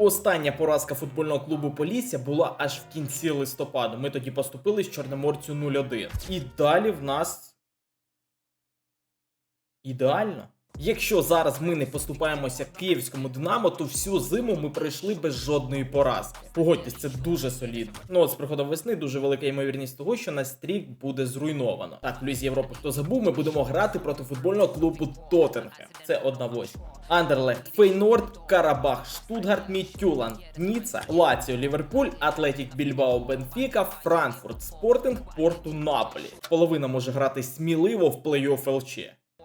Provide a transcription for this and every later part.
Остання поразка футбольного клубу Полісся була аж в кінці листопада. Ми тоді поступили з Чорноморцю 0-1. І далі в нас ідеально. Якщо зараз ми не поступаємося київському Динамо, то всю зиму ми пройшли без жодної поразки. Погодьтесь, це дуже солідно. Ну от з приходом весни дуже велика ймовірність того, що наш стрік буде зруйновано. Так, в Лізі Європи, хто забув, ми будемо грати проти футбольного клубу Тоттенхем. Це 1-8. Андерлехт, Фейнорд, Карабах, Штутгарт, Мітюланд, Ніца, Лаціо, Ліверпуль, Атлетік Більбао, Бенфіка, Франкфурт, Спортинг, Порту, Наполі. Половина може грати сміливо в плей-офф ЛЧ.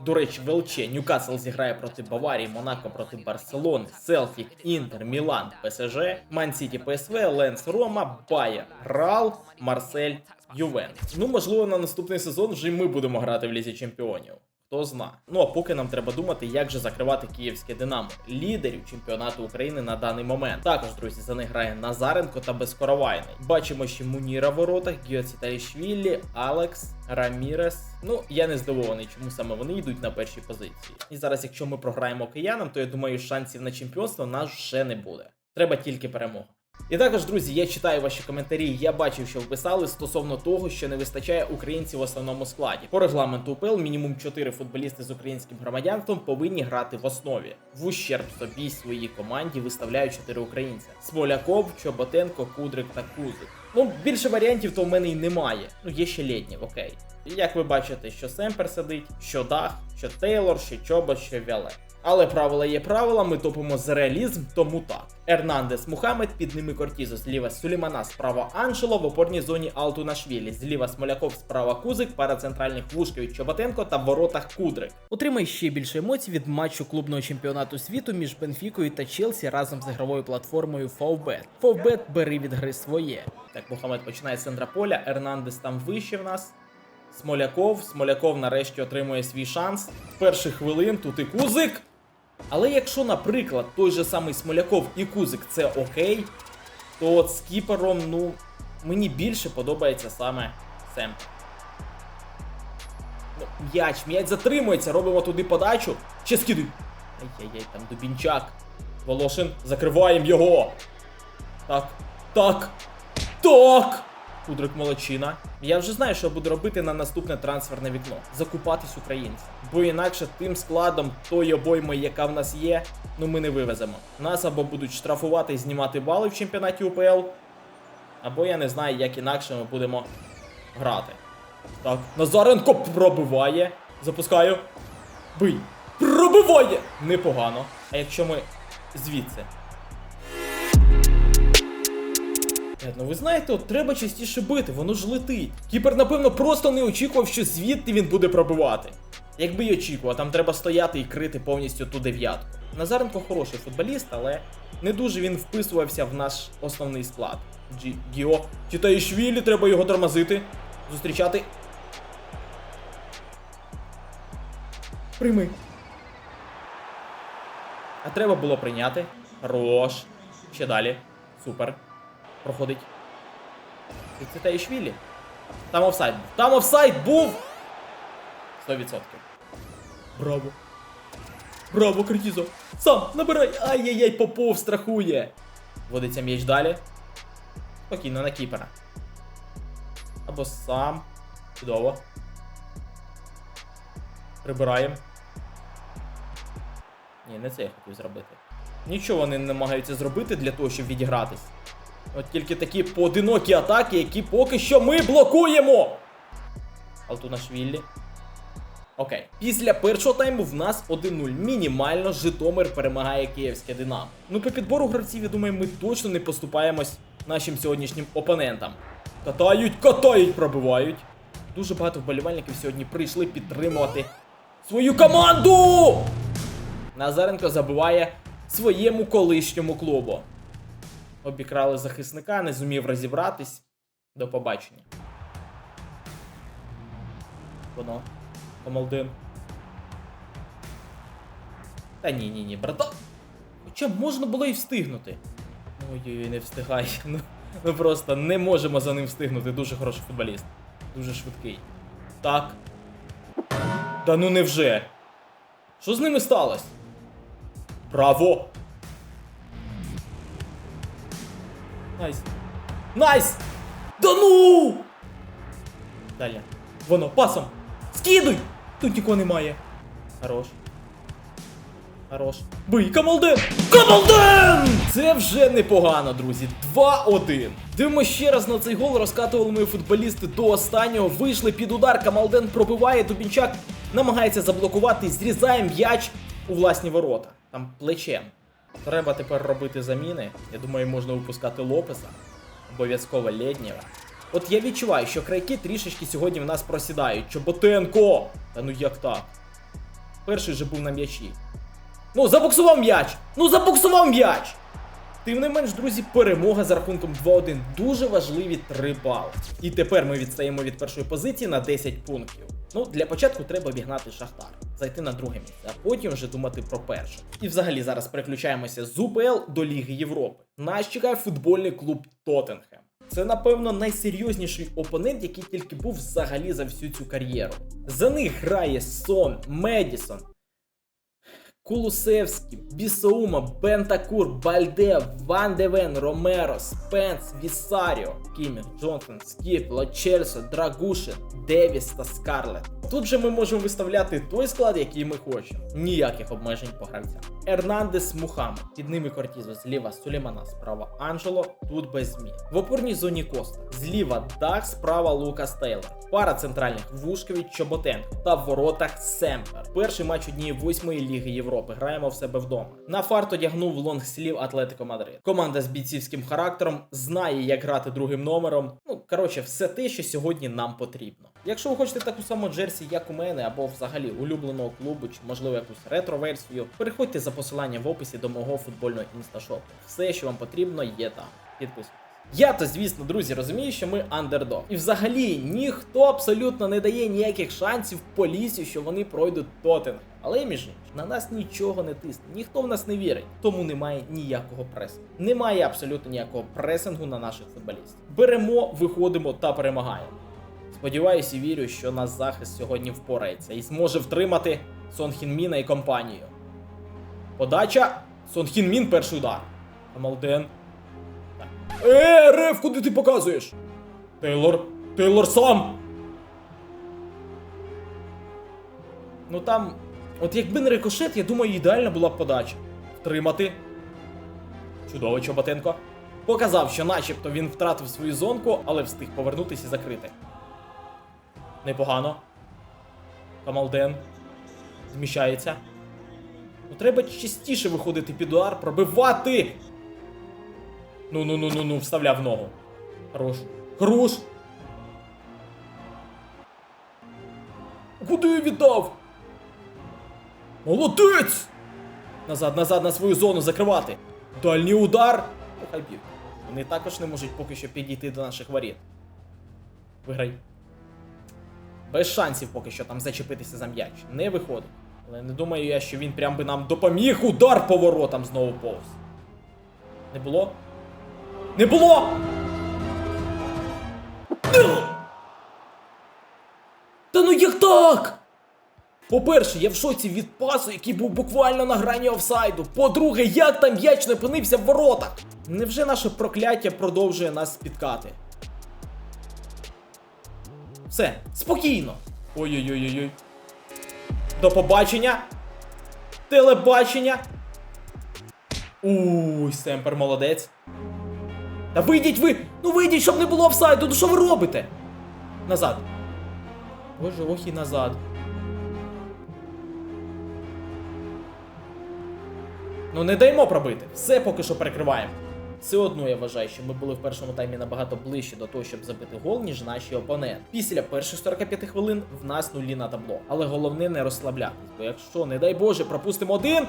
До речі, Велче ЛЧ Ньюкасл зіграє проти Баварії, Монако проти Барселони, Селфік, Інтер, Мілан, ПСЖ, Ман-Сіті, ПСВ, Ленс, Рома, Байер, Рал, Марсель, Ювен. Ну, можливо, на наступний сезон вже й ми будемо грати в Лізі Чемпіонів. Хто зна. Ну а поки нам треба думати, як же закривати київське Динамо, лідерів чемпіонату України на даний момент. Також, друзі, за них грає Назаренко та Безкоровайний. Бачимо ще Муніра в воротах, Гіоцітарішвілі, Алекс, Рамірес. Ну, я не здивований, чому саме вони йдуть на першій позиції. І зараз, якщо ми програємо киянам, то я думаю, шансів на чемпіонство нас вже не буде. Треба тільки перемога. І також, друзі, я читаю ваші коментарі. Я бачив, що ви писали стосовно того, що не вистачає українців в основному складі. По регламенту УПЛ мінімум 4 футболісти з українським громадянством повинні грати в основі. В ущерб собі своїй команді виставляють 4 українця: Смоляков, Чоботенко, Кудрик та Кузик. Ну, більше варіантів то в мене й немає. Ну, є ще Лєднєв, окей. Як ви бачите, що Семпер сидить, що Дах, що Тейлор, що Чобот, що Вяле. Але правила є правила, ми топимо за реалізм, тому так. Ернандес Мухаммед, під ними Кортізо, зліва Сулімана, справа Аншело, в опорній зоні Алтунашвілі, зліва Смоляков, справа Кузик, пара центральних Вушкевич Чоботенко та в воротах Кудрик. Отримай ще більше емоцій від матчу клубного чемпіонату світу між Бенфікою та Челсі разом з ігровою платформою Favbet. Favbet бери від гри своє. Так, Мухаммед починає з центра поля, Ернандес там вище в нас. Смоляков. Смоляков нарешті отримує свій шанс. Перших хвилин тут і Кузик. Але якщо, наприклад, той же самий Смоляков і Кузик це окей, то от з кіпером, ну, мені більше подобається саме Сем. Ну, м'яч, м'яч затримується, робимо туди подачу. Ще скидуй. Ай-яй-яй, там Дубінчак. Волошин, закриваємо його. Так, так, так. Кудрик молодчина. Я вже знаю, що буду робити на наступне трансферне вікно. Закупатись українців. Бо інакше тим складом тої обойми, яка в нас є, ну ми не вивеземо. Нас або будуть штрафувати і знімати бали в чемпіонаті УПЛ, або я не знаю, як інакше ми будемо грати. Так, Назаренко пробиває. Запускаю. Бий. Пробиває! Непогано. А якщо ми звідси. Ну ви знаєте, от треба частіше бити, воно ж летить. Кіпер, напевно, просто не очікував, що звідти він буде пробивати. Якби й очікував, там треба стояти і крити повністю ту дев'ятку. Назаренко хороший футболіст, але не дуже він вписувався в наш основний склад. Джі Гіо. Читаїшвілі, треба його тормозити. Зустрічати. Прийми. А треба було прийняти. Хорош. Ще далі. Супер. Проходить. І це Таїшвілі. Там офсайд був. Там офсайд був! 100%. Браво. Браво, Киртізо. Сам, набирай. Ай-яй-яй, Попов страхує. Водиться м'яч далі. Спокійно на кіпера. Або сам. Чудово. Прибираємо. Ні, не це я хотів зробити. Нічого вони не намагаються зробити для того, щоб відігратись. От тільки такі поодинокі атаки, які поки що ми блокуємо. Алтунашвілі. Окей. Після першого тайму в нас 1-0. Мінімально Житомир перемагає київське Динамо. Ну, по підбору гравців, я думаю, ми точно не поступаємось нашим сьогоднішнім опонентам. Катають, катають, пробивають. Дуже багато вболівальників сьогодні прийшли підтримувати свою команду. Назаренко забиває своєму колишньому клубу. Обікрали захисника, не зумів розібратись. До побачення. Воно. Комалдин. Та ні, ні, ні, брата. Хоча можна було і встигнути. Ой-ой, не встигай. Ну, ми просто не можемо за ним встигнути. Дуже хороший футболіст. Дуже швидкий. Так. Та ну невже? Що з ними сталося? Браво! Найс. Найс! Да ну! Далі. Воно, пасом! Скидуй! Тут нікого немає. Хорош. Хорош. Бий, Камалден! Камалден! Це вже непогано, друзі. 2-1. Дивимося ще раз на цей гол. Розкатували ми футболісти до останнього. Вийшли під удар. Камалден пробиває. Дубінчак намагається заблокувати. Зрізає м'яч у власні ворота. Там плечем. Треба тепер робити заміни. Я думаю, можна випускати Лопеса. Обов'язково Лєднєва. От я відчуваю, що крайки трішечки сьогодні в нас просідають. Чоботенко! Та ну як так? Перший же був на м'ячі. Ну, забуксував м'яч! Ну забуксував м'яч! Тим не менш, друзі, перемога за рахунком 2-1. Дуже важливі 3 бали. І тепер ми відстаємо від першої позиції на 10 пунктів. Ну, для початку треба обігнати Шахтар, зайти на друге місце, а потім вже думати про перше. І взагалі зараз переключаємося з УПЛ до Ліги Європи. Нас чекає футбольний клуб Тоттенхем. Це, напевно, найсерйозніший опонент, який тільки був взагалі за всю цю кар'єру. За них грає Сон, Медісон, Кулусевський, Бісаума, Бентакур, Бальде, Ван Девен, Ромеро, Спенс, Вісаріо, Кімі, Джонсон, Скіп, Лочельсо, Драгушин, Девіс та Скарлет. Тут же ми можемо виставляти той склад, який ми хочемо. Ніяких обмежень по гравцям. Ернандес Мухаммед, під ними Кортізо, зліва Сулеймана, справа Анджело, тут без змін. В опорній зоні Коста, зліва Дах, справа Лукас Тейлор. Пара центральних Вушкович, Чоботенко та в воротах Семпер. Перший матч однієї восьмої ліги Європи. Граємо в себе вдома. На фарт одягнув лонгслів Атлетико Мадрид. Команда з бійцівським характером знає, як грати другим номером. Коротше, все те, що сьогодні нам потрібно. Якщо ви хочете таку саму джерсі, як у мене, або взагалі улюбленого клубу, чи можливо якусь ретро-версію, переходьте за посиланням в описі до мого футбольного інсташопу. Все, що вам потрібно, є там. Підписуйтесь. Я то, звісно, друзі, розумію, що ми андердог. І взагалі ніхто абсолютно не дає ніяких шансів полісі, що вони пройдуть Тоттенхем. Але між іншим, на нас нічого не тисне, ніхто в нас не вірить, тому немає ніякого пресингу. Немає абсолютно ніякого пресингу на наших футболістів. Беремо, виходимо та перемагаємо. Сподіваюсь і вірю, що наш захист сьогодні впорається і зможе втримати Сон Хін Міна і компанію. Подача. Сон Хін Мін перший удар. Амалден. Е, Реф, куди ти показуєш? Тейлор. Тейлор сам. Ну там. От якби не рикошет, я думаю, ідеальна була б подача. Втримати. Чудово, Чоботенко. Показав, що начебто він втратив свою зонку, але встиг повернутися і закрити. Непогано. Камалден. Зміщається. Ну треба частіше виходити під удар, пробивати. Ну ну ну ну ну, вставляв ногу. Хорош. Хорош. Куди віддав? Молодець! Назад, назад на свою зону закривати. Дальній удар. Ну, хай б'ють. Вони також не можуть поки що підійти до наших воріт. Виграй. Без шансів поки що там зачепитися за м'яч. Не виходить. Але не думаю я, що він прям би нам допоміг. Удар поворотом знову повз. Не було? Не було! Та ну як так? По-перше, я в шоці від пасу, який був буквально на грані офсайду. По-друге, як там м'яч не опинився в воротах? Невже наше прокляття продовжує нас спіткати? Все, спокійно. Ой-ой-ой-ой. До побачення. Телебачення. Уй, Семпер молодець. Та вийдіть ви! Ну вийдіть, щоб не було офсайду, ну що ви робите? Назад. Боже, ох і назад. Ну не даймо пробити. Все поки що перекриваємо. Все одно я вважаю, що ми були в першому таймі набагато ближче до того, щоб забити гол, ніж наші опоненти. Після перших 45 хвилин в нас нулі на табло. Але головне не розслаблятись, бо якщо, не дай Боже, пропустимо один.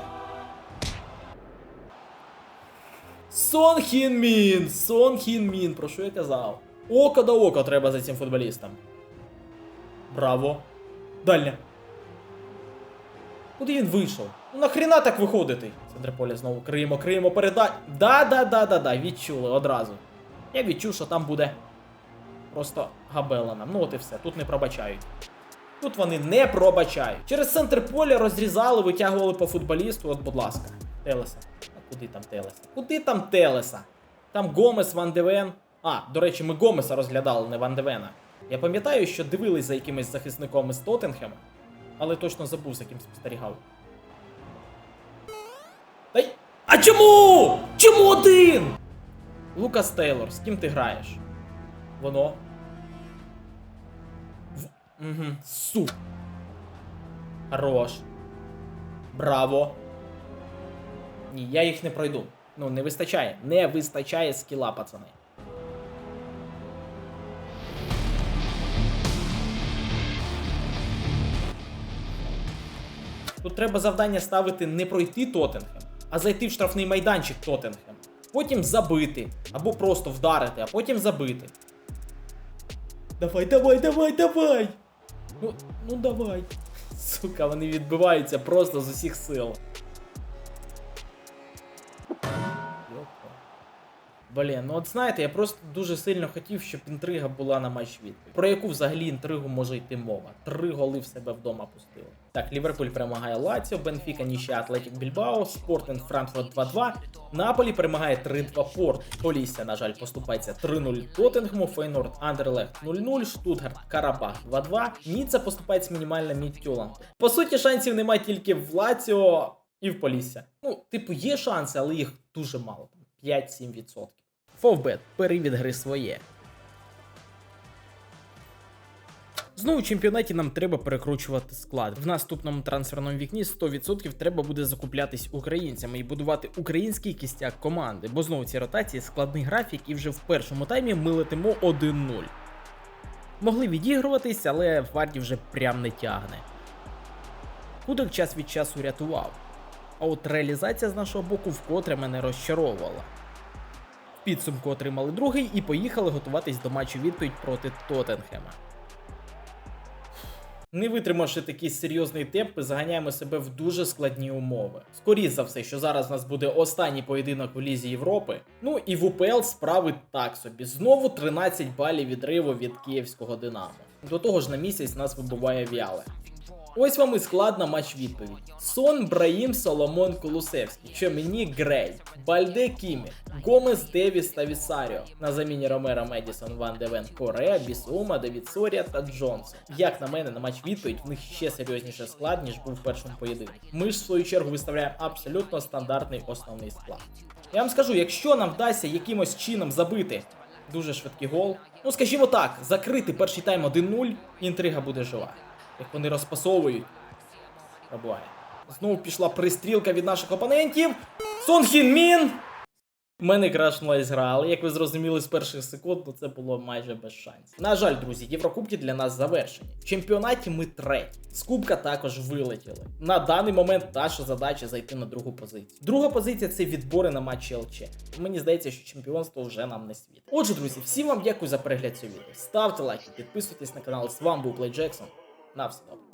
Сон Хін Мін! Сон Хін Мін, про що я казав? Око до ока треба за цим футболістом. Браво. Дальня. Куди він вийшов? Ну нахріна так виходити? Центр поля знову криємо, криємо, передай. Да, да, да, да, да, відчули одразу. Я відчув, що там буде просто габела нам. Ну от і все, тут не пробачають. Тут вони не пробачають. Через центр поля розрізали, витягували по футболісту, от, будь ласка. Телеса. Куди там Телеса? Куди там Телеса? Там Гомес, Ван Девен. А, до речі, ми Гомеса розглядали, не Ван Девена. Я пам'ятаю, що дивились за якимось захисником із Тоттенхема, але точно забув, за ким спостерігав. Та й... А чому? Чому один? Лукас Тейлор, з ким ти граєш? Воно. В... Угу. Су. Хорош. Браво. Ні, я їх не пройду. Ну, не вистачає. Не вистачає скіла, пацани. Тут треба завдання ставити не пройти Тоттенхем, а зайти в штрафний майданчик Тоттенхем. Потім забити. Або просто вдарити, а потім забити. Давай, давай, давай, давай! Ну, ну давай. Сука, вони відбиваються просто з усіх сил. Блін, ну от знаєте, я просто дуже сильно хотів, щоб інтрига була на матч відповідь. Про яку взагалі інтригу може йти мова? Три голи в себе вдома пустили. Так, Ліверпуль перемагає Лаціо, Бенфіка ніща Атлетік Більбао, Спортинг Франкфурт 2-2. Наполі перемагає 3-2 Порт. Полісся, на жаль, поступається 3-0 Тоттенгему, Фейнорд Андерлехт 0-0, Штутгарт Карабах 2-2. Ніцца поступається мінімально Мідтюланд. По суті, шансів немає тільки в Лаціо і в Полісся. Ну, типу, є шанси, але їх дуже мало. 5-7%. Фовбет, бери від гри своє. Знову в чемпіонаті нам треба перекручувати склад. В наступному трансферному вікні 100% треба буде закуплятись українцями і будувати український кістяк команди, бо знову ці ротації складний графік, і вже в першому таймі ми летимо 1-0. Могли відігруватись, але Варді вже прям не тягне. Кудик час від часу рятував. А от реалізація з нашого боку вкотре мене розчаровувала. Підсумку отримали другий і поїхали готуватись до матчу відповідь проти Тоттенхема. Не витримавши такий серйозний темп, ми заганяємо себе в дуже складні умови. Скоріше за все, що зараз у нас буде останній поєдинок в Лізі Європи. Ну і в УПЛ справи так собі. Знову 13 балів відриву від київського Динамо. До того ж на місяць нас вибуває вяле. Ось вам і склад на матч відповідь. Сон Браїм Соломон Кулусевський, Чомені Грей, Бальде Кімі, Гомес Девіс та Вісаріо. На заміні Ромера Медісон, Ван Девен Коре, Бісума, Девід Сорія та Джонсон. Як на мене, на матч відповідь в них ще серйозніше склад, ніж був в першому поєдинку. Ми ж в свою чергу виставляємо абсолютно стандартний основний склад. Я вам скажу, якщо нам вдасться якимось чином забити дуже швидкий гол, ну скажімо так, закрити перший тайм 1-0, інтрига буде жива. Як вони розпасовують. Пробуває. Знову пішла пристрілка від наших опонентів. Сон Хін Мін! Мене крашнулась гра, але як ви зрозуміли з перших секунд, то це було майже без шансів. На жаль, друзі, Єврокубки для нас завершені. В чемпіонаті ми треті. З Кубка також вилетіли. На даний момент наша задача зайти на другу позицію. Друга позиція це відбори на матчі ЛЧ. Мені здається, що чемпіонство вже нам не світ. Отже, друзі, всім вам дякую за перегляд цього відео. Ставте лайки, підписуйтесь на канал. З вами був Плей Джексон. На все добре.